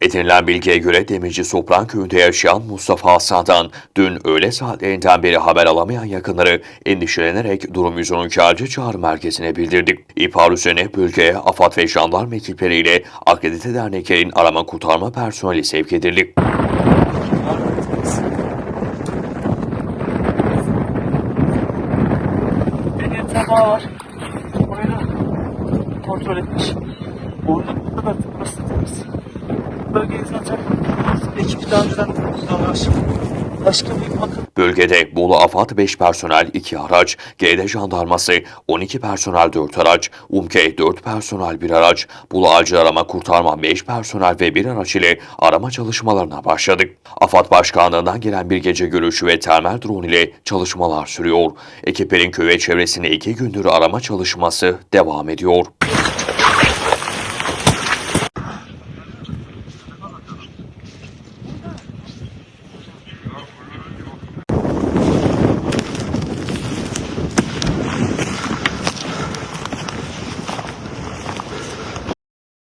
Edinilen bilgiye göre Demirci Sopran köyünde yaşayan Mustafa Hasan'dan dün öğle saatlerinden beri haber alamayan yakınları endişelenerek durum 112 acil çağrı merkezine bildirdi. İhbar üzerine bölgeye AFAD ve jandarma ekipleriyle akredite derneklerin arama kurtarma personeli sevk edildi. Tabağı var. Orayı da kontrol etmiş. Orada bu kadar tıkması tıkması. Bölgeyi zaten ekip daha önceden tanımlamış. Başka bir bakım Bölgede Bolu AFAD 5 personel 2 araç, G'de jandarması 12 personel 4 araç, UMKE 4 personel 1 araç, Bolu Acil Arama Kurtarma 5 personel ve 1 araç ile arama çalışmalarına başladık. AFAD Başkanlığı'ndan gelen bir gece görüşü ve termal drone ile çalışmalar sürüyor. Ekiplerin köy ve çevresinde 2 gündür arama çalışması devam ediyor.